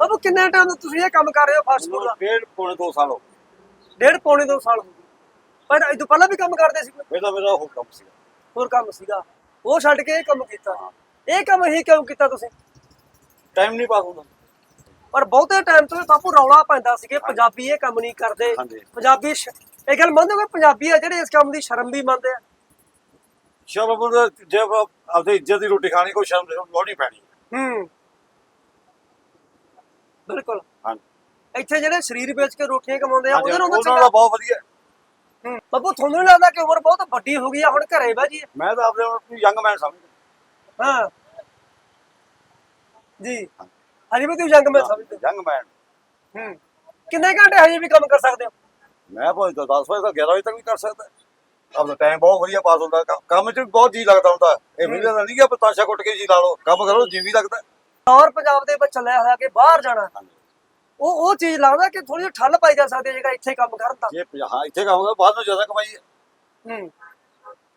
ਬਾਬੂ ਕਿੰਨੇ ਟਾਈਮ ਤੋਂ ਤੁਸੀਂ ਇਹ ਕੰਮ ਕਰ ਰਹੇ ਹੋ ਫਾਸਟ ਫੂਡ ਦਾ? ਡੇਢ ਪੌਣੇ ਦੋ ਸਾਲ ਹੋ ਗਏ। ਡੇਢ ਪੌਣੇ ਦੋ ਸਾਲ ਹੋ ਗਏ। ਪਰ ਇਹ ਤੋਂ ਪਹਿਲਾਂ ਵੀ ਕੰਮ ਕਰਦੇ ਸੀ ਕੋਈ? ਪਹਿਲਾਂ ਮੇਰਾ ਉਹ ਕੰਮ ਸੀਗਾ। ਹੋਰ ਕੰਮ ਸੀਗਾ। ਉਹ ਛੱਡ ਕੇ ਇਹ ਕੰਮ ਕੀਤਾ। ਇਹ ਕੰਮ ਹੀ ਕਿਉਂ ਕੀਤਾ ਤੁਸੀਂ? ਟਾਈਮ ਨਹੀਂ ਪਾਸ ਹੁੰਦਾ। ਪਰ ਬਹੁਤੇ ਟਾਈਮ ਤੋਂ ਇਹ ਬਾਪੂ ਰੌਲਾ ਪੈਂਦਾ ਸੀ ਕਿ ਪੰਜਾਬੀ ਇਹ ਕੰਮ ਨਹੀਂ ਕਰਦੇ। ਹਾਂਜੀ। ਪੰਜਾਬੀ ਸ਼- ਇਹ ਗੱਲ ਕਿ ਪੰਜਾਬੀ ਆ ਜਿਹੜੇ ਇਸ ਕੰਮ ਦੀ ਸ਼ਰਮ ਵੀ ਮੰਨਦੇ ਆ? ਸ਼ਰਮ ਨੂੰ ਜੇ ਆਪਣੀ ਇੱਜ਼ਤ ਦੀ ਰੋਟੀ ਖਾਣੀ ਕੋਈ ਸ਼ਰਮ ਲੋੜੀ ਪੈਣੀ। ਹੂੰ। ਬਿਲਕੁਲ। ਹਾਂਜੀ। ਇੱਥੇ ਜਿਹੜੇ ਸਰੀਰ ਵੇਚ ਕੇ ਰੋਟੀਆਂ ਕਮਾਉਂਦੇ ਆ ਉਹਦੇ ਨੂੰ ਤਾਂ ਉਹਨਾਂ ਚੰਗਾ ਦਾ ਬਹੁਤ ਵਧੀਆ। ਹੂੰ ਬਾਪੂ ਤੁਹਾਨੂੰ ਲੱਗਦਾ ਕਿ ਉਮਰ ਬਹੁਤ ਵੱਡੀ ਹੋ ਗਈ ਆ ਹੁਣ ਘਰੇ ਬਹਿ ਜੀ ਮੈਂ ਤਾਂ ਆਪਣੇ ਆਪ ਨੂੰ ਯੰਗ ਮੈਨ ਸਮਝਦਾ। ਹਾਂ। ਜੀ। ਹਜੇ। ਵੀ ਤੁਸੀਂ ਜੰਗ ਮੈਂ ਸਮਝਦੇ। ਯੰਗ ਮੈਨ ਹੋ। ਹੂੰ ਕਿੰਨੇ ਘੰਟੇ ਹਜੇ ਵੀ ਕੰਮ ਕਰ ਸਕਦੇ ਹੋ? ਮੈਂ ਭਾਵੇਂ ਤਾਂ 10 ਵਜੇ ਤੱਕ 11 ਵਜੇ ਤੱਕ ਵੀ ਕਰ ਸਕਦਾ। ਆਪਣਾ ਟਾਈਮ ਬਹੁਤ ਵਧੀਆ ਪਾਸ ਹੁੰਦਾ। ਕੰਮ- ਕੰਮ 'ਚ ਵੀ ਬਹੁਤ ਜੀ ਲੱਗਦਾ ਹੁੰਦਾ। ਇਹ ਮਿਲਦਾ ਨਹੀਂ ਕਿ ਪਤਾਸ਼ਾ ਕੁੱਟ ਕੇ ਜੀ ਲਾ ਲਓ। ਕੰਮ ਕਰੋ ਜੀ ਵੀ ਲੱਗਦਾ। ਔਰ ਪੰਜਾਬ ਦੇ ਵਿੱਚ ਚੱਲਿਆ ਹੋਇਆ ਕਿ ਬਾਹਰ ਜਾਣਾ ਉਹ ਉਹ ਚੀਜ਼ ਲੱਗਦਾ ਕਿ ਥੋੜੀ ਜਿਹੀ ਠੱਲ ਪਾਈ ਜਾ ਸਕਦੀ ਹੈ ਜਿਹੜਾ ਇੱਥੇ ਕੰਮ ਕਰਨ ਦਾ ਜੇ ਹਾਂ ਇੱਥੇ ਕੰਮ ਹੋਗਾ ਬਾਹਰ ਨੂੰ ਜ਼ਿਆਦਾ ਕਮਾਈ ਹੈ। ਹੂੰ।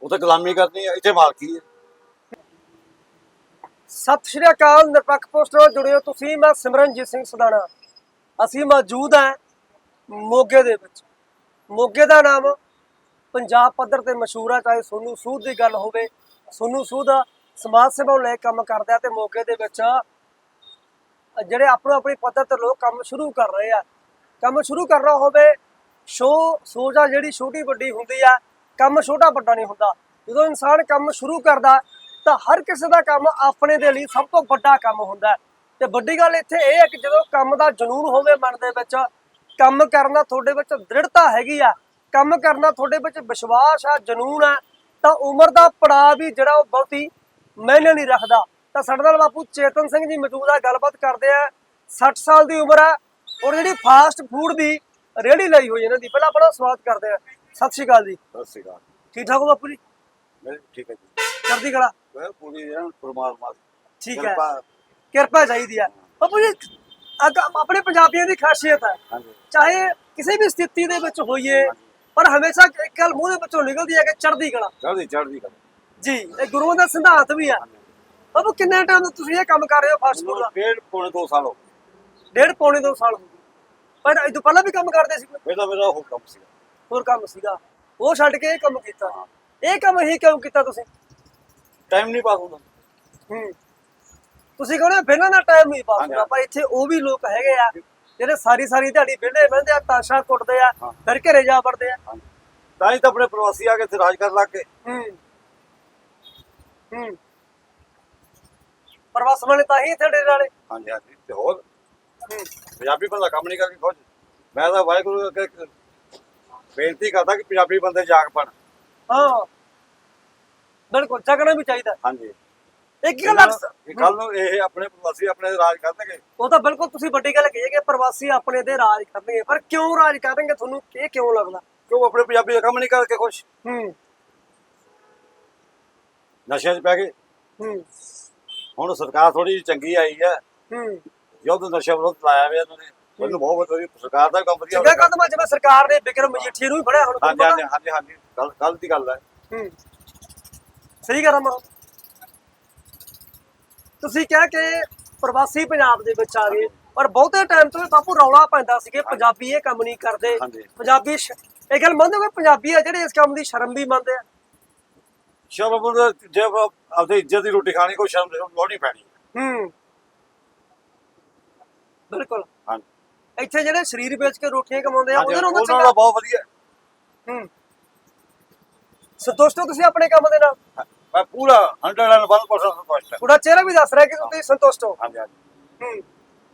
ਉੱਥੇ ਗੁਲਾਮੀ ਕਰਨੀ ਹੈ ਇੱਥੇ ਮਾਲਕੀ ਹੈ ਸਤਿ ਸ਼੍ਰੀ ਅਕਾਲ ਨਿਰਪੱਖ ਪੋਸਟ ਨਾਲ ਜੁੜੇ ਹੋ ਤੁਸੀਂ ਮੈਂ ਸਿਮਰਨਜੀਤ ਸਿੰਘ ਸਦਾਣਾ। ਅਸੀਂ ਮੌਜੂਦ ਹਾਂ ਮੋਗੇ ਦੇ ਵਿੱਚ। ਮੋਗੇ ਦਾ ਨਾਮ ਪੰਜਾਬ ਪੱਧਰ ਤੇ ਮਸ਼ਹੂਰ ਆ ਚਾਹੇ ਸੋਨੂ ਸੂਦ ਦੀ ਗੱਲ ਹੋਵੇ। ਸੋਨੂ ਸੂਦ ਸਮਾਜ ਸੇਵਾ ਨੂੰ ਲੈ ਕੇ ਕੰਮ ਕਰਦਾ ਤੇ ਮੋਗੇ ਦੇ ਵਿੱਚ ਜਿਹੜੇ ਆਪਣੋ ਆਪਣੀ ਪੱਧਰ ਤੇ ਲੋਕ ਕੰਮ ਸ਼ੁਰੂ ਕਰ ਰਹੇ ਆ, ਕੰਮ ਸ਼ੁਰੂ ਕਰਨਾ ਹੋਵੇ ਸ਼ੋ ਸੋਚ ਆ ਜਿਹੜੀ ਛੋਟੀ ਵੱਡੀ ਹੁੰਦੀ ਆ, ਕੰਮ ਛੋਟਾ ਵੱਡਾ ਨਹੀਂ ਹੁੰਦਾ ਜਦੋਂ ਇਨਸਾਨ ਕੰਮ ਸ਼ੁਰੂ ਕਰਦਾ, ਤਾਂ ਹਰ ਕਿਸੇ ਦਾ ਕੰਮ ਆਪਣੇ ਦੇ ਲਈ ਸਭ ਤੋਂ ਵੱਡਾ ਕੰਮ ਹੁੰਦਾ ਹੈ। ਤੇ ਵੱਡੀ ਗੱਲ ਇੱਥੇ ਇਹ ਹੈ ਕਿ ਜਦੋਂ ਕੰਮ ਦਾ ਜਨੂਨ ਹੋਵੇ ਮਨ ਦੇ ਵਿੱਚ, ਕੰਮ ਕਰਨਾ ਤੁਹਾਡੇ ਵਿੱਚ ਦ੍ਰਿੜਤਾ ਹੈਗੀ ਆ, ਕੰਮ ਕਰਨਾ ਤੁਹਾਡੇ ਵਿੱਚ ਵਿਸ਼ਵਾਸ ਆ, ਜਨੂਨ ਆ, ਤਾਂ ਉਮਰ ਦਾ ਪੜਾਅ ਵੀ ਜਿਹੜਾ ਉਹ ਬਹੁਤੀ ਮੈਨੇ ਨਹੀਂ ਰੱਖਦਾ ਤਾਂ ਸਾਡੇ ਨਾਲ ਬਾਪੂ ਚੇਤਨ ਸਿੰਘ ਜੀ ਮੌਜੂਦ ਆ ਗੱਲਬਾਤ ਕਰਦੇ ਆ। 60 ਸਾਲ ਦੀ ਉਮਰ ਆ ਔਰ ਜਿਹੜੀ ਫਾਸਟ ਫੂਡ ਦੀ ਰੇਹੜੀ ਲਈ ਹੋਈ ਇਹਨਾਂ ਦੀ ਪਹਿਲਾਂ ਆਪਣਾ ਸਵਾਗਤ ਕਰਦੇ ਆ। ਸਤਿ ਸ਼੍ਰੀ ਅਕਾਲ ਜੀ। ਸਤਿ ਸ਼੍ਰੀ ਅਕਾਲ। ਠੀਕ ਠਾਕ ਹੋ ਬਾਪੂ ਜੀ? ਮੈਂ ਠੀਕ ਹੈ ਜੀ। ਚੜ੍ਹਦੀ ਕਲਾ? ਮੈਂ ਪੂਰੀ ਜਨ ਪਰਮਾਤਮਾ ਠੀਕ ਹੈ। ਕਿਰਪਾ- ਚਾਹੀਦੀ ਆ। ਬਾਪੂ ਜੀ ਆਪਣੇ ਪੰਜਾਬੀਆਂ ਦੀ ਖਾਸੀਅਤ ਹੈ ਚਾਹੇ ਕਿਸੇ ਵੀ ਸਥਿਤੀ ਦੇ ਵਿੱਚ ਹੋਈਏ ਪਰ ਹਮੇਸ਼ਾ ਇੱਕ ਗੱਲ ਮੂੰਹ ਦੇ ਵਿੱਚੋਂ ਨਿਕਲਦੀ ਹੈ ਕਿ ਚੜ੍ਹਦੀ ਕਲਾ। ਚੜ੍ਹਦੀ ਚੜ੍ਹਦੀ ਕਰ ਜੀ ਇਹ ਗੁਰੂਆਂ ਦਾ ਸਿਧਾਂਤ ਵੀ ਆ। ਬਾਬੂ ਕਿੰਨੇ ਟਾਈਮ ਤੋਂ ਤੁਸੀਂ ਇਹ ਕੰਮ ਕਰ ਰਹੇ ਹੋ ਫਾਸਟ ਫੂਡ ਦਾ? ਡੇਢ ਪੌਣੇ ਦੋ ਸਾਲ ਹੋ ਗਏ। ਡੇਢ ਪੌਣੇ ਦੋ ਸਾਲ ਹੋ ਗਏ। ਪਰ ਇਹ ਤੋਂ ਪਹਿਲਾਂ ਵੀ ਕੰਮ ਕਰਦੇ ਸੀ ਕੋਈ? ਪਹਿਲਾਂ ਮੇਰਾ ਉਹ ਕੰਮ ਸੀਗਾ। ਹੋਰ ਕੰਮ ਸੀਗਾ। ਉਹ ਛੱਡ ਕੇ ਇਹ ਕੰਮ ਕੀਤਾ। ਇਹ ਕੰਮ ਹੀ ਕਿਉਂ ਕੀਤਾ ਤੁਸੀਂ? ਟਾਈਮ ਨਹੀਂ ਪਾਸ ਹੁੰਦਾ। ਹੂੰ। ਤੁਸੀਂ ਕਹਿੰਦੇ ਪਹਿਲਾਂ ਦਾ ਟਾਈਮ ਨਹੀਂ ਪਾਸ ਹਾਂਜੀ। ਹੁੰਦਾ ਪਰ ਇੱਥੇ ਉਹ ਵੀ ਲੋਕ ਹੈਗੇ ਆ ਜਿਹੜੇ ਸਾਰੀ ਸਾਰੀ ਦਿਹਾੜੀ ਵਿਹਲੇ ਬਹਿੰਦੇ ਆ ਤਾਸ਼ਾ ਕੁੱਟਦੇ ਆ ਹਾਂ। ਫਿਰ ਘਰੇ ਜਾ ਵੜਦੇ ਆ। ਹਾਂਜੀ। ਤਾਂ ਹੀ ਤਾਂ ਆਪਣੇ ਪ੍ਰਵਾਸੀ ਆ ਕੇ ਇੱਥੇ ਰਾਜ ਕਰਨ ਲੱਗ ਗਏ। ਹੂੰ। ਹੂੰ। ਪ੍ਰਵਾਸ ਵਾਲੇ ਤਾਂ ਹੀ ਇੱਥੇ ਡੇਰੇ ਵਾਲੇ ਹਾਂਜੀ ਹਾਂਜੀ ਤੇ ਹੋਰ? ਪੰਜਾਬੀ ਬੰਦਾ ਕੰਮ ਨਹੀਂ ਕਰਕੇ ਖੁਸ਼। ਮੈਂ ਤਾਂ ਵਾਹਿਗੁਰੂ ਅੱਗੇ ਬੇਨਤੀ ਕਰਦਾ ਕਿ ਪੰਜਾਬੀ ਬੰਦੇ ਜਾਗ ਪਣ ਹਾਂ। ਬਿਲਕੁਲ ਜਗਣਾ ਵੀ ਚਾਹੀਦਾ। ਹਾਂਜੀ। ਇੱਕ ਗੱਲ ਕੱਲ ਨੂੰ ਇਹ ਆਪਣੇ ਪ੍ਰਵਾਸੀ ਆਪਣੇ ਰਾਜ ਕਰਨਗੇ। ਉਹ ਤਾਂ ਬਿਲਕੁਲ ਤੁਸੀਂ ਵੱਡੀ ਗੱਲ ਕਹੀ ਹੈ ਕਿ ਪ੍ਰਵਾਸੀ ਆਪਣੇ ਤੇ ਰਾਜ ਕਰਨਗੇ। ਪਰ ਕਿਉਂ ਰਾਜ ਕਰਨਗੇ ਤੁਹਾਨੂੰ ਇਹ ਕਿਉਂ ਲੱਗਦਾ? ਕਿਉਂ ਆਪਣੇ ਪੰਜਾਬੀ ਦਾ ਕੰਮ ਨਹੀਂ ਕਰਕੇ ਖੁਸ਼? ਹੂੰ। ਨਸ਼ਿਆਂ 'ਚ ਪੈ ਗਏ। ਹੂੰ। ਹੁਣ ਸਰਕਾਰ ਥੋੜੀ ਜਿਹੀ ਚੰਗੀ ਆਈ ਹੈ। ਹੂੰ। ਯੁੱਧ ਨਸ਼ਾ ਵਿਰੋਧ ਲਾਇਆ ਹੋਇਆ ਇਹਨਾਂ ਨੇ। ਉਹਨੂੰ ਬਹੁਤ ਵਧੀਆ ਸਰਕਾਰ ਦਾ ਕੰਮ ਵਧੀਆ ਚੰਗਾ ਕਦਮ ਆ ਜਿਵੇਂ ਸਰਕਾਰ ਨੇ ਬਿਕਰਮ ਮਜੀਠੀਆ ਨੂੰ ਵੀ ਫੜਿਆ ਹੁਣ ਹਾਂਜੀ ਹਾਂਜੀ ਹਾਂਜੀ ਹਾਂਜੀ। ਕੱਲ ਕੱਲ ਦੀ ਗੱਲ ਹੈ? ਹੂੰ। ਸਹੀ ਗੱਲ ਆ ਮਾ। ਤੁਸੀਂ ਕਿਹਾ ਕਿ ਪ੍ਰਵਾਸੀ ਪੰਜਾਬ ਦੇ ਵਿੱਚ ਆ ਗਏ ਪਰ ਬਹੁਤੇ ਟਾਈਮ ਤੋਂ ਬਾਪੂ ਰੌਲਾ ਪੈਂਦਾ ਸੀ ਕਿ ਪੰਜਾਬੀ ਇਹ ਕੰਮ ਨਹੀਂ ਕਰਦੇ। ਪੰਜਾਬੀ ਇਹ ਗੱਲ ਮੰਨਦੇ ਹੋ ਕਿ ਪੰਜਾਬੀ ਆ ਜਿਹੜੇ ਇਸ ਕੰਮ ਦੀ ਸ਼ਰਮ ਵੀ ਮੰਨਦੇ ਆ? ਸ਼ਰਮ ਨੂੰ ਜੇ ਆਪਣੀ ਇੱਜ਼ਤ ਦੀ ਰੋਟੀ ਖਾਣੀ ਕੋਈ ਸ਼ਰਮ ਲੋੜੀ ਪੈਣੀ। ਹੂੰ। ਬਿਲਕੁਲ। ਹਾਂਜੀ। ਇੱਥੇ ਜਿਹੜੇ ਸਰੀਰ ਵੇਚ ਕੇ ਰੋਟੀਆਂ ਕਮਾਉਂਦੇ ਆ ਹਾਂਜੀ ਉਹਦੇ ਨੂੰ ਤਾਂ ਉਹਨਾਂ ਦਾ ਚੰਗਾ ਬਹੁਤ ਵਧੀਆ। ਹੂੰ। ਸੰਤੁਸ਼ਟ ਹੋ ਤੁਸੀਂ ਆਪਣੇ ਕੰਮ ਦੇ ਨਾਲ? ਮੈਂ ਪੂਰਾ 101% ਸੰਤੁਸ਼ਟ ਹਾਂ ਤੁਹਾਡਾ ਚਿਹਰਾ ਵੀ ਦੱਸ ਰਿਹਾ ਕਿ ਤੁਸੀਂ ਸੰਤੁਸ਼ਟ ਹੋ? ਹਾਂਜੀ ਹਾਂਜੀ। ਹੂੰ।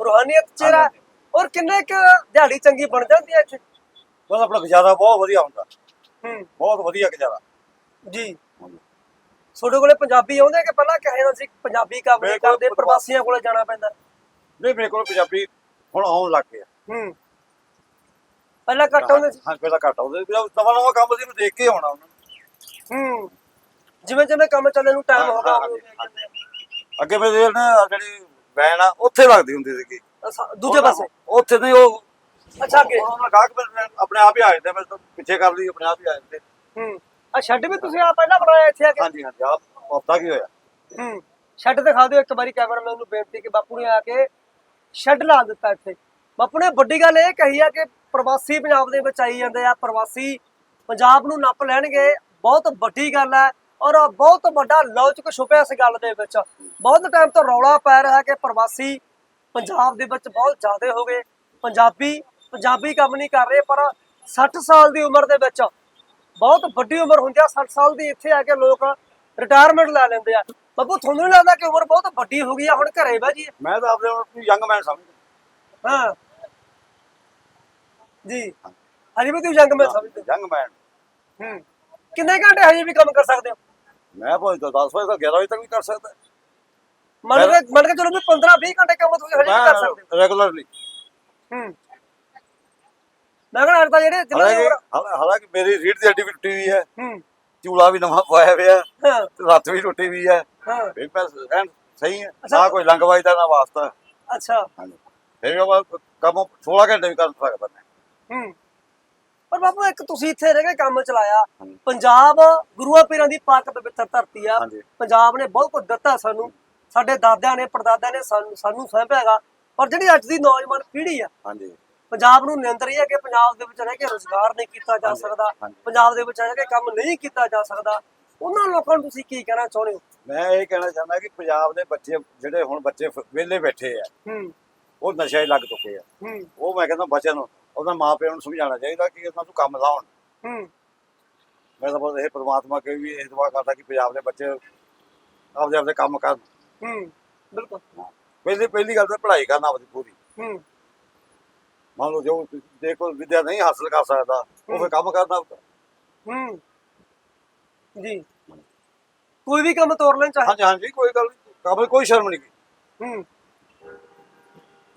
ਰੂਹਾਨੀਅਤ ਚਿਹਰਾ। ਹਾਂਜੀ। ਔਰ ਕਿੰਨੇ ਕੁ ਦਿਹਾੜੀ ਚੰਗੀ ਬਣ ਜਾਂਦੀ ਹੈ ਇੱਥੇ? ਬਸ ਆਪਣਾ ਗੁਜ਼ਾਰਾ ਬਹੁਤ ਵਧੀਆ ਹੁੰਦਾ। ਹੂੰ। ਬਹੁਤ ਵਧੀਆ ਗੁਜ਼ਾਰਾ। ਜੀ। ਤੁਹਾਡੇ ਕੋਲੇ ਪੰਜਾਬੀ ਆਉਂਦੇ ਕਿ ਪਹਿਲਾਂ ਕਹੇ ਨਾ ਸੀ ਪੰਜਾਬੀ ਕੰਮ ਨਹੀਂ ਕਰਦੇ ਪ੍ਰਵਾਸੀਆਂ ਕੋਲੇ ਜਾਣਾ ਪੈਂਦਾ? ਨਹੀਂ ਮੇਰੇ ਕੋਲ ਪੰਜਾਬੀ ਹੁਣ ਆਉਣ ਲੱਗ ਗਿਆ ਹੂੰ। ਪਹਿਲਾਂ ਘੱਟ ਆਉਂਦੇ ਸੀ? ਹਾਂ ਪਹਿਲਾਂ ਘੱਟ ਆਉਂਦੇ ਸੀ। ਨਵਾਂ ਨਵਾਂ ਕੰਮ ਸੀ ਨੂੰ ਦੇਖ ਕੇ ਆਉਣਾ ਉਹਨਾਂ। ਹੂੰ। ਜਿਵੇਂ ਜਿਵੇਂ ਕੰਮ ਚੱਲਣ ਨੂੰ ਟਾਈਮ ਹਾਂ, ਹਾਂ। ਅੱਗੇ ਮੇਰੇ ਨਾ ਜਿਹੜੀ ਵੈਨ ਆ ਉੱਥੇ ਲੱਗਦੀ ਹੁੰਦੀ ਸੀਗੀ। ਦੂਜੇ ਪਾਸੇ? ਉੱਥੇ ਨਹੀਂ ਉਹ ਅੱਛਾ ਅੱਗੇ। ਉਹਨਾਂ ਗਾਹਕ ਆਪਣੇ ਆਪ ਹੀ ਆ ਜਾਂਦੇ ਮੈਂ ਪਿੱਛੇ ਕਰ ਲਈ ਆਪਣੇ ਆਪ ਹੀ ਆ ਜਾਂਦੇ। ਹੂੰ। ਆ ਸ਼ੈੱਡ ਵੀ ਤੁਸੀਂ ਆ ਪਹਿਲਾਂ ਬਣਾਇਆ ਇੱਥੇ ਆ ਕੇ। ਹਾਂਜੀ ਹਾਂਜੀ ਆਪ ਹਫਤਾ ਕੀ ਹੋਇਆ? ਹੂੰ ਸ਼ੈੱਡ ਦਿਖਾ ਦਿਓ ਇੱਕ ਵਾਰੀ ਕੈਮਰਾਮੈਨ ਨੂੰ ਬੇਨਤੀ ਕਿ ਬਾਪੂ ਨੇ ਆ ਕੇ ਸ਼ੈੱਡ ਲਾ ਦਿੱਤਾ ਇੱਥੇ। ਬਾਪੂ ਨੇ ਵੱਡੀ ਗੱਲ ਇਹ ਕਹੀ ਆ ਕਿ ਪ੍ਰਵਾਸੀ ਪੰਜਾਬ ਦੇ ਵਿੱਚ ਆਈ ਜਾਂਦੇ ਆ ਪ੍ਰਵਾਸੀ ਪੰਜਾਬ ਨੂੰ ਨੱਪ ਲੈਣਗੇ ਬਹੁਤ ਵੱਡੀ ਗੱਲ ਹੈ ਔਰ ਬਹੁਤ ਵੱਡਾ ਲੌਚਕ ਛੁਪਿਆ ਇਸ ਗੱਲ ਦੇ ਵਿੱਚ। ਬਹੁਤ ਟਾਈਮ ਤੋਂ ਰੌਲਾ ਪੈ ਰਿਹਾ ਕਿ ਪ੍ਰਵਾਸੀ ਪੰਜਾਬ ਦੇ ਵਿੱਚ ਬਹੁਤ ਜ਼ਿਆਦਾ ਹੋ ਗਏ। ਪੰਜਾਬੀ ਪੰਜਾਬੀ ਕੰਮ ਨਹੀਂ ਕਰ ਰਹੇ ਪਰ 60 ਸਾਲ ਦੀ ਉਮਰ ਦੇ ਵਿੱਚ ਬਹੁਤ ਵੱਡੀ ਉਮਰ ਹੁੰਦੀ ਆ 60 ਸਾਲ ਦੀ ਇੱਥੇ ਆ ਕੇ ਲੋਕ ਰਿਟਾਇਰਮੈਂਟ ਲੈ ਲੈਂਦੇ ਆ। ਬੱਬੂ ਤੁਹਾਨੂੰ ਨਹੀਂ ਲੱਗਦਾ ਕਿ ਉਮਰ ਬਹੁਤ ਵੱਡੀ ਹੋ ਗਈ ਆ? ਹੁਣ ਘਰੇ ਬਹਿ ਜੀ ਮੈਂ ਤਾਂ ਆਪਣੇ ਨੂੰ ਯੰਗ ਮੈਨ ਸਮਝਦਾ। ਹਾਂ। ਜੀ। ਹਜੇ ਵੀ ਤੁਸੀਂ ਜੰਗ ਮੈਂ ਸਮਝਦੇ। ਯੰਗ ਮੈਨ ਹੂੰ। ਕਿੰਨੇ ਘੰਟੇ ਹਜੇ ਵੀ ਕੰਮ ਕਰ ਸਕਦੇ ਹੋ? ਮੈਂ ਭਾਵੇਂ ਤਾਂ 10 ਵਜੇ ਤੋਂ 11 ਵਜੇ ਤੱਕ ਵੀ ਕਰ ਸਕਦਾ। ਮੰਨ ਕੇ ਮੰਨ ਕੇ ਚਲੋ ਵੀ 15 20 ਘੰਟੇ ਕੰਮ ਤੁਸੀਂ ਹਜੇ ਵੀ ਕਰ ਸਕਦੇ ਮੈਂ ਰੈਗੂਲਰਲੀ ਹੋ। ਹੂੰ। ਮੈਂ ਕਹਿੰਦਾ ਤਾਂ ਜਿਹੜੇ ਜਿਨ੍ਹਾਂ ਦੀ ਹਾਲਾਂਕਿ ਉਮਰ ਹਾਲਾਂ- ਹਾਲਾਂਕਿ ਮੇਰੀ ਰੀੜ ਦੀ ਹੱਡੀ ਵੀ ਟੁੱਟੀ ਹੋਈ ਹੈ। ਹੂੰ। ਚੂਲਾ ਵੀ ਨਵਾਂ ਪਵਾਇਆ ਹੋਇਆ ਹਾਂ। ਤੇ ਲੱਤ ਵੀ ਟੁੱਟੀ ਹੋਈ ਹੈ। ਹਾਂ। ਫਿਰ ਮੈਂ ਐਨ ਸਹੀ ਹੈ। ਅੱਛਾ। ਨਾ ਕੋਈ ਲੰਗਵਾਈ ਦਾ ਨਾ ਵਾਸਤਾ। ਅੱਛਾ। ਹਾਂਜੀ। ਫਿਰ ਮੈਂ ਕੰਮ 16 ਘੰਟੇ ਵੀ ਕਰ ਸਕਦਾ ਮੈਂ ਹੂੰ। ਪਰ ਬਾਬੂ ਇੱਕ ਤੁਸੀਂ ਇੱਥੇ ਰਹਿ ਕੇ ਕੰਮ ਚਲਾਇਆ। ਹਾਂਜੀ। ਪੰਜਾਬ ਗੁਰੂਆਂ ਪੀਰਾਂ ਦੀ ਪਾਕ ਪਵਿੱਤਰ ਧਰਤੀ ਆ। ਹਾਂਜੀ। ਪੰਜਾਬ ਨੇ ਬਹੁਤ ਕੁਝ ਦਿੱਤਾ ਸਾਨੂੰ। ਸਾਡੇ ਦਾਦਿਆਂ ਨੇ ਪੜਦਾਦਿਆਂ ਨੇ ਸਾਨੂੰ ਸਾਨੂੰ ਸਹਿਪਿਆ ਹੈਗਾ ਪਰ ਜਿਹੜੀ ਅੱਜ ਦੀ ਨੌਜਵਾਨ ਪੀੜ੍ਹੀ ਆ ਹਾਂਜੀ। ਪੰਜਾਬ ਨੂੰ ਰਹੀ ਹੈ ਕਿ ਪੰਜਾਬ ਦੇ ਵਿੱਚ ਰਹਿ ਕੇ ਰੋਜ਼ਗਾਰ ਨਹੀਂ ਕੀਤਾ ਜਾ ਸਕਦਾ। ਪੰਜਾਬ ਦੇ ਵਿੱਚ ਰਹਿ ਕੇ ਕੰਮ ਨਹੀਂ ਕੀਤਾ ਜਾ ਸਕਦਾ। ਉਹਨਾਂ ਲੋਕਾਂ ਨੂੰ ਤੁਸੀਂ ਕੀ ਕਹਿਣਾ ਚਾਹੁੰਦੇ ਹੋ? ਮੈਂ ਇਹ ਕਹਿਣਾ ਚਾਹੁੰਦਾ ਕਿ ਪੰਜਾਬ ਦੇ ਬੱਚੇ ਜਿਹੜੇ ਹੁਣ ਬੱਚੇ ਵਿਹਲੇ ਬੈਠੇ ਆ ਹੂੰ। ਉਹ ਨਸ਼ੇ ਲੱਗ ਚੁੱਕੇ ਆ। ਹੂੰ। ਉਹ ਮੈਂ ਕਹਿੰਦਾ ਬੱਚਿਆਂ ਨੂੰ ਉਹਨਾਂ ਮਾਪਿਆਂ ਨੂੰ ਸਮਝਾਉਣਾ ਚਾਹੀਦਾ ਕਿ ਉਹਨਾਂ ਨੂੰ ਕੰਮ ਲਾਉਣ। ਹੂੰ। ਮੈਂ ਤਾਂ ਬਸ ਇਹ ਪ੍ਰਮਾਤਮਾ ਕੇ ਵੀ ਇਹ ਦੁਆ ਕਰਦਾ ਕਿ ਪੰਜਾਬ ਦੇ ਬੱਚੇ ਆਪਦੇ ਆਪਦੇ ਕੰਮ ਕਰਨ। ਹੂੰ। ਬਿਲਕੁਲ। ਪਹਿਲੀ ਪਹਿਲੀ ਗੱਲ ਤਾਂ ਪੜ੍ਹਾਈ ਕਰਨਾ ਆਪਦੀ ਪੂਰੀ। ਹੂੰ। ਮੰਨ ਲਓ ਜੋ ਜੇ ਕੋਈ ਵਿਦਿਆ ਨਹੀਂ ਹਾਸਲ ਕਰ ਸਕਦਾ ਉਹ ਫਿਰ ਕੰਮ ਕਰਨਾ ਹੁੰਦਾ। ਹੂੰ। ਜੀ। ਕੋਈ ਵੀ ਕੰਮ ਤੋਰ ਲੈਣ ਚਾਹੇ। ਹਾਂਜੀ ਹਾਂਜੀ ਕੋਈ ਗੱਲ ਨਹੀਂ। ਕੰਮ ਕੋਈ ਸ਼ਰਮ ਨਹੀਂ ਹੂੰ।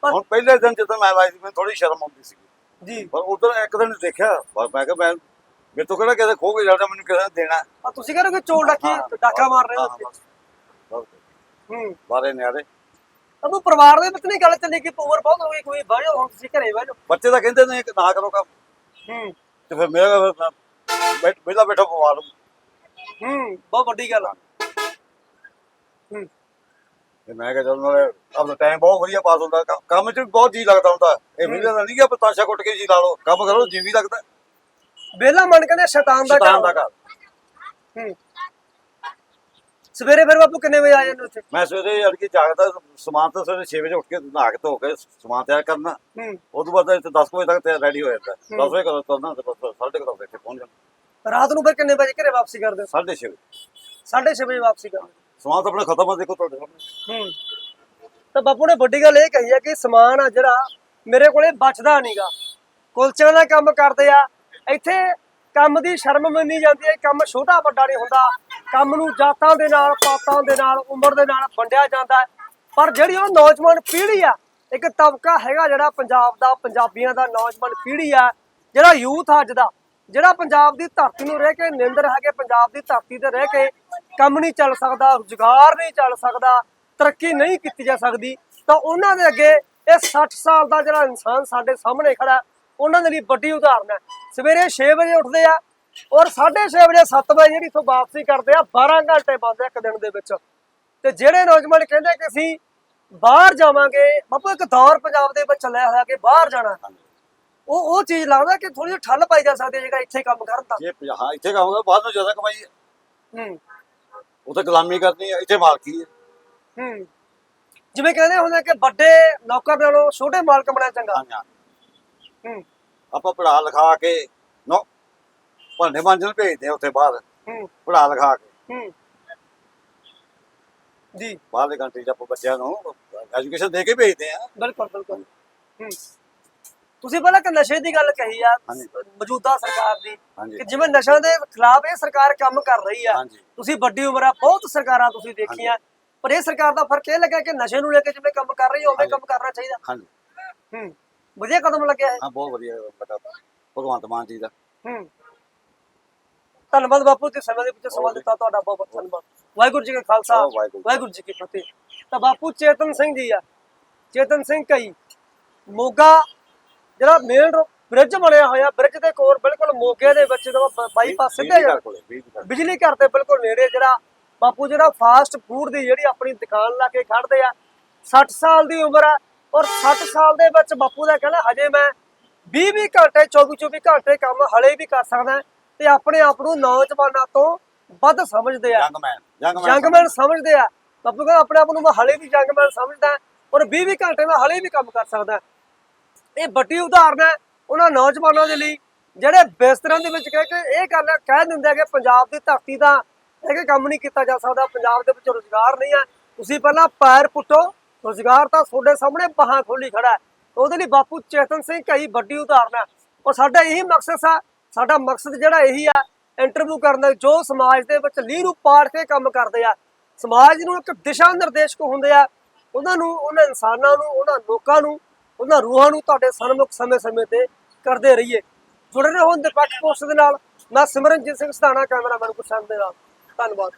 ਹੁਣ ਪਹਿਲੇ ਦਿਨ ਜਦੋਂ ਮੈਂ ਆਈ ਸੀ ਮੈਨੂੰ ਥੋੜੀ ਸ਼ਰਮ ਆਉਂਦੀ ਸੀ ਜੀ। ਪਰ ਉਧਰ ਇੱਕ ਦਿਨ ਦੇਖਿਆ ਬਸ ਮੈਂ ਕਿਹਾ ਮੈਂ ਮੇਰੇ ਤੋਂ ਕਿਹੜਾ ਕਿਸੇ ਖੋ ਕੇ ਜਾਣਾ ਮੈਨੂੰ ਕਿਸੇ ਨੇ ਦੇਣਾ। ਆ ਤੁਸੀਂ ਕਹਿੰਦੇ ਕਿ ਚੋਰ ਡਾਕੀ ਡਾਕਾ ਮਾਰ ਰਹੇ ਹੋ। ਹੂੰ ਬਾਰੇ ਨਿਆਰੇ ਅਬੂ ਪਰਿਵਾਰ ਦੇ ਵਿੱਚ ਨਹੀਂ ਗੱਲ ਚੱਲੀ ਕਿ ਪੂਰ ਬਹੁਤ ਹੋ ਗਈ ਕੋਈ ਬਹਿ ਜਾਓ ਹੁਣ ਤੁਸੀਂ ਘਰੇ ਬਹਿ ਜਾਓ। ਬੱਚੇ ਤਾਂ ਕਹਿੰਦੇ ਨੇ ਕਿ ਨਾ ਕਰੋ ਕੰਮ। ਹੂੰ। ਤੇ ਫਿਰ ਮੇਰਾ ਬੈਠ ਬੈਠਾ ਬੈਠਾ ਪਵਾ ਲੂੰ ਹੂੰ ਬਹੁਤ ਵੱਡੀ ਗੱਲ ਆ। ਹੂੰ। ਤੇ ਮੈਂ ਕਿਹਾ ਨਾਲੇ ਆਪਣਾ ਟਾਈਮ ਬਹੁਤ ਵਧੀਆ ਪਾਸ ਹੁੰਦਾ। ਕੰਮ- ਕੰਮ 'ਚ ਵੀ ਬਹੁਤ ਜੀ ਲੱਗਦਾ ਹੁੰਦਾ। ਇਹ ਦਾ ਨਹੀਂ ਕਿ ਪਤਾਸ਼ਾ ਕੁੱਟ ਕੇ ਜੀ ਲਾ ਲਓ। ਕੰਮ ਕਰੋ ਜੀ ਵੀ ਲੱਗਦਾ। ਬੇਲਾ ਮਨ ਕਹਿੰਦੇ ਸ਼ੈਤਾਨ ਦਾ ਸ਼ੈਤਾਨ ਘਰ ਦਾ ਘਰ। ਹੂੰ। ਸਵੇਰੇ ਫਿਰ ਬਾਪੂ ਕਿੰਨੇ ਵਜੇ ਆ ਜਾਂਦੇ ਉੱਥੇ? ਮੈਂ ਸਵੇਰੇ ਅੜ ਕੇ ਜਾਗਦਾ ਸਮਾਨ ਤਾਂ ਸਵੇਰੇ 6 ਵਜੇ ਉੱਠ ਕੇ ਨਹਾ ਕੇ ਧੋ ਕੇ ਸਮਾਨ ਤਿਆਰ ਕਰਨਾ। ਹੂੰ। ਤੋਂ ਬਾਅਦ ਇੱਥੇ 10 ਵਜੇ ਤੱਕ ਤੇ ਰੈਡੀ ਹੋ ਜਾਂਦਾ। 10 ਵਜੇ ਕਰੋ ਤੁਰਨਾ ਤੇ ਬਸ ਸਾਢੇ ਕੁ ਦਸ ਇੱਥੇ ਪਹੁੰਚ ਜਾਣਾ। ਰਾਤ ਨੂੰ ਫਿਰ ਕਿੰਨੇ ਵਜੇ ਘਰੇ ਵਾਪਸੀ ਕਰਦੇ ਹੋ? ਸਾਢੇ ਛੇ ਵਜੇ। 6:30 ਵਜੇ ਵਾਪਸੀ ਕਰਦੇ ਸਮਾਨ ਤਾਂ ਆਪਣਾ ਖਤਮ ਆ ਦੇਖੋ ਤੁਹਾਡੇ ਸਾਹਮਣੇ। ਹੂੰ। ਤਾਂ ਬਾਪੂ ਨੇ ਵੱਡੀ ਗੱਲ ਇਹ ਕਹੀ ਆ ਕਿ ਸਮਾਨ ਆ ਜਿਹੜਾ ਮੇਰੇ ਕੋਲੇ ਬਚਦਾ ਨਹੀਂਗਾ ਕੁਲਚਿਆਂ ਦਾ ਕੰਮ ਕਰਦੇ ਆ। ਇੱਥੇ ਕੰਮ ਦੀ ਸ਼ਰਮ ਮੰਨੀ ਜਾਂਦੀ ਹੈ, ਕੰਮ ਛੋਟਾ ਵੱਡਾ ਨਹੀਂ ਹੁੰਦਾ। ਕੰਮ ਨੂੰ ਜਾਤਾਂ ਦੇ ਨਾਲ, ਪਾਤਾਂ ਦੇ ਨਾਲ, ਉਮਰ ਦੇ ਨਾਲ ਵੰਡਿਆ ਜਾਂਦਾ ਪਰ ਜਿਹੜੀ ਉਹ ਨੌਜਵਾਨ ਪੀੜ੍ਹੀ ਆ, ਇੱਕ ਤਬਕਾ ਹੈਗਾ ਜਿਹੜਾ ਪੰਜਾਬ ਦਾ, ਪੰਜਾਬੀਆਂ ਦਾ ਨੌਜਵਾਨ ਪੀੜ੍ਹੀ ਆ, ਜਿਹੜਾ ਯੂਥ ਆ ਅੱਜ ਦਾ, ਜਿਹੜਾ ਪੰਜਾਬ ਦੀ ਧਰਤੀ ਨੂੰ ਰਹਿ ਕੇ ਨਿੰਦਰ ਹੈਗੇ, ਪੰਜਾਬ ਦੀ ਧਰਤੀ ਤੇ ਰਹਿ ਕੇ ਕੰਮ ਨਹੀਂ ਚੱਲ ਸਕਦਾ, ਰੁਜ਼ਗਾਰ ਨਹੀਂ ਚੱਲ ਸਕਦਾ, ਤਰੱਕੀ ਨਹੀਂ ਕੀਤੀ ਜਾ ਸਕਦੀ, ਤਾਂ ਉਹਨਾਂ ਦੇ ਅੱਗੇ ਇਹ 60 ਸਾਲ ਦਾ ਜਿਹੜਾ ਇਨਸਾਨ ਸਾਡੇ ਸਾਹਮਣੇ ਖੜਾ ਉਹਨਾਂ ਦੇ ਲਈ ਵੱਡੀ ਉਦਾਹਰਨ ਹੈ। ਸਵੇਰੇ 6 ਵਜੇ ਉੱਠਦੇ ਆ ਔਰ 6:30 ਵਜੇ 7 ਵਜੇ ਜਿਹੜੀ ਇਥੋਂ ਵਾਪਸੀ ਕਰਦੇ ਆ 12 ਘੰਟੇ ਬੰਦੇ ਇੱਕ ਦਿਨ ਦੇ ਵਿੱਚ। ਤੇ ਜਿਹੜੇ ਨੌਜਵਾਨ ਕਹਿੰਦੇ ਕਿ ਅਸੀਂ ਬਾਹਰ ਜਾਵਾਂਗੇ ਬਾਪੂ ਇੱਕ ਦੌਰ ਪੰਜਾਬ ਦੇ ਵਿੱਚ ਚੱਲਿਆ ਹੋਇਆ ਕਿ ਬਾਹਰ ਜਾਣਾ ਉਹ ਉਹ ਚੀਜ਼ ਲੱਗਦਾ ਕਿ ਥੋੜੀ ਜਿਹੀ ਠੱਲ ਪਾਈ ਜਾ ਸਕਦੀ ਹੈ ਜੇਕਰ ਇੱਥੇ ਕੰਮ ਕਰਨ ਤਾਂ। ਜੇ ਹਾਂ ਇੱਥੇ ਕਹਾਂਗਾ ਬਾਹਰ ਨੂੰ ਜ਼ਿਆਦਾ ਕਮਾਈ ਹੈ। ਹੂੰ। ਉੱਥੇ ਗੁਲਾਮੀ ਕਰਨੀ ਹੈ ਇੱਥੇ ਮਾਲਕੀ ਹੈ। ਹੂੰ। ਜਿਵੇਂ ਕਹਿੰਦੇ ਹੁੰਦੇ ਕਿ ਵੱਡੇ ਨੌਕਰ ਨਾਲੋਂ ਛੋਟੇ ਮਾਲਕ ਬਣਾ ਚੰਗਾ। ਹਾਂ। ਆਪਾਂ ਪੜਾ ਲਿਖਾ ਕੇ ਨੋ ਭਾਂਡੇ ਮਾਂਜਣ ਭੇਜਦੇ ਆ ਉੱਥੇ ਬਾਹਰ। ਹੂੰ। ਪੜਾ ਲਿਖਾ ਕੇ। ਹੂੰ। ਜੀ। ਬਾਹਰਲੇ ਕੰਟਰੀ ਚ ਆਪਾਂ ਬੱਚਿਆਂ ਨੂੰ ਐਜੂਕੇਸ਼ਨ ਦੇ ਕੇ ਭੇਜਦੇ ਆ ਬਿਲਕੁਲ ਬਿਲਕੁਲ। ਹੂੰ। ਤੁਸੀਂ ਪਹਿਲਾਂ ਕਿ ਨਸ਼ੇ ਦੀ ਗੱਲ ਕਹੀ ਆ। ਹਾਂਜੀ। ਮੌਜੂਦਾ ਸਰਕਾਰ ਦੀ ਹਾਂਜੀ। ਕਿ ਜਿਵੇਂ ਨਸ਼ਿਆਂ ਦੇ ਖਿਲਾਫ ਇਹ ਸਰਕਾਰ ਕੰਮ ਕਰ ਰਹੀ ਆ। ਹਾਂਜੀ। ਤੁਸੀਂ ਵੱਡੀ ਉਮਰ ਆ ਬਹੁਤ ਸਰਕਾਰਾਂ ਤੁਸੀਂ ਦੇਖੀਆਂ। ਪਰ ਇਹ ਸਰਕਾਰ ਦਾ ਫ਼ਰਕ ਇਹ ਲੱਗਾ ਕਿ ਨਸ਼ੇ ਨੂੰ ਲੈ ਕੇ ਜਿਵੇਂ ਕੰਮ ਕਰ ਰਹੀ ਉਵੇਂ ਹਾਂਜੀ। ਕੰਮ ਕਰਨਾ ਚਾਹੀਦਾ। ਹਾਂਜੀ। ਹੂੰ। ਵਧੀਆ ਕਦਮ ਲੱਗਿਆ ਹੈ ਹਾਂ ਬਹੁਤ ਵਧੀਆ ਬੇਟਾ ਭਗਵੰਤ ਮਾਨ ਜੀ ਦਾ। ਹੂੰ। ਧੰਨਵਾਦ ਬਾਪੂ ਜੀ ਸਮੇਂ ਦੇ ਵਿੱਚ ਸਮਾਂ ਦਿੱਤਾ ਤੁਹਾਡਾ ਬਹੁਤ ਬਹੁਤ ਧੰਨਵਾਦ। ਵਾਹਿਗੁਰੂ ਜੀ ਕਾ ਖਾਲਸਾ ਵਾਹ, ਵਾਹਿਗੁਰੂ। ਵਾਹਿਗੁਰੂ ਜੀ ਕੀ ਫਤਿਹ। ਤਾਂ ਬਾਪੂ ਚੇਤਨ ਸਿੰਘ ਜੀ ਆ। ਚੇਤਨ ਸਿੰਘ ਕਈ ਮੋਗਾ ਜਿਹੜਾ ਮੇਨ ਬ੍ਰਿਜ ਬਣਿਆ ਹੋਇਆ ਬ੍ਰਿਜ ਦੇ ਕੋਲ ਬਿਲਕੁਲ ਮੋਗੇ ਦੇ ਵਿੱਚ ਜਦੋਂ ਬਾਈਪਾਸ ਸਿੱਧਾ ਜਾ। ਬਿਜਲੀ ਘਰ ਦੇ ਬਿਲਕੁਲ ਨੇੜੇ ਜਿਹੜਾ ਬਾਪੂ ਜਿਹੜਾ ਫਾਸਟ ਫੂਡ ਦੀ ਜਿਹੜੀ ਆਪਣੀ ਦੁਕਾਨ ਲਾ ਕੇ ਖੜਦੇ ਆ 60 ਸਾਲ ਦੀ ਉਮਰ ਆ। ਔਰ 60 ਸਾਲ ਦੇ ਵਿੱਚ ਬਾਪੂ ਦਾ ਕਹਿਣਾ ਹਜੇ ਮੈਂ 20 20 ਘੰਟੇ 24 24 ਘੰਟੇ ਕੰਮ ਹਲੇ ਵੀ ਕਰ ਸਕਦਾ ਤੇ ਆਪਣੇ ਆਪ ਨੂੰ ਨੌਜਵਾਨਾਂ ਤੋਂ ਵੱਧ ਸਮਝਦੇ ਆ। ਜੰਗਮੈਨ ਜੰਗਮੈਨ ਸਮਝਦੇ ਆ। ਬਾਪੂ ਕਹਿੰਦਾ ਆਪਣੇ ਆਪ ਨੂੰ ਮੈਂ ਹਲੇ ਵੀ ਜੰਗਮੈਨ ਸਮਝਦਾ ਔਰ 20 20 ਘੰਟੇ ਮੈਂ ਹਲੇ ਵੀ ਕੰਮ ਕਰ ਸਕਦਾ। ਇਹ ਵੱਡੀ ਉਦਾਹਰਨ ਹੈ ਉਹਨਾਂ ਨੌਜਵਾਨਾਂ ਦੇ ਲਈ ਜਿਹੜੇ ਬਿਸਤਰਾਂ ਦੇ ਵਿੱਚ ਕਹਿ ਕੇ ਇਹ ਗੱਲ ਕਹਿ ਦਿੰਦੇ ਆ ਕਿ ਪੰਜਾਬ ਦੀ ਧਰਤੀ ਦਾ ਇਹ ਕੰਮ ਨਹੀਂ ਕੀਤਾ ਜਾ ਸਕਦਾ ਪੰਜਾਬ ਦੇ ਵਿੱਚ ਰੋਜ਼ਗਾਰ ਨਹੀਂ ਹੈ। ਤੁਸੀਂ ਪਹਿਲਾਂ ਪੈਰ ਪੁੱਟੋ ਰੋਜ਼ਗਾਰ ਤਾਂ ਤੁਹਾਡੇ ਸਾਹਮਣੇ ਬਾਹਾਂ ਖੋਲੀ ਖੜਾ ਹੈ। ਉਹਦੇ ਲਈ ਬਾਪੂ ਚੇਤਨ ਸਿੰਘ ਕਈ ਵੱਡੀ ਉਦਾਹਰਨ ਹੈ। ਔਰ ਸਾਡਾ ਇਹੀ ਮਕਸਦ ਸਾ ਸਾਡਾ ਮਕਸਦ ਜਿਹੜਾ ਇਹੀ ਆ ਇੰਟਰਵਿਊ ਕਰਨ ਦਾ, ਜੋ ਸਮਾਜ ਦੇ ਵਿੱਚ ਲੀਹ ਨੂੰ ਪਾੜ ਕੇ ਕੰਮ ਕਰਦੇ ਆ। ਸਮਾਜ ਨੂੰ ਇੱਕ ਦਿਸ਼ਾ ਨਿਰਦੇਸ਼ਕ ਹੁੰਦੇ ਆ। ਉਹਨਾਂ ਨੂੰ, ਉਹਨਾਂ ਇਨਸਾਨਾਂ ਨੂੰ, ਉਹਨਾਂ ਲੋਕਾਂ ਨੂੰ, ਉਹਨਾਂ ਰੂਹਾਂ ਨੂੰ ਤੁਹਾਡੇ ਸਨਮੁਖ ਸਮੇਂ-ਸਮੇਂ ਤੇ ਕਰਦੇ ਰਹੀਏ। ਜੁੜੇ ਰਹੋ ਨਿਰਪੱਖ ਪੋਸਟ ਦੇ ਨਾਲ। ਮੈਂ ਸਿਮਰਨਜੀਤ ਸਿੰਘ, ਸਧਾਣਾ ਕੈਮਰਾਮੈਨ ਗੁਰਸ਼ਨ ਦੇ ਨਾਲ। ਧੰਨਵਾਦ।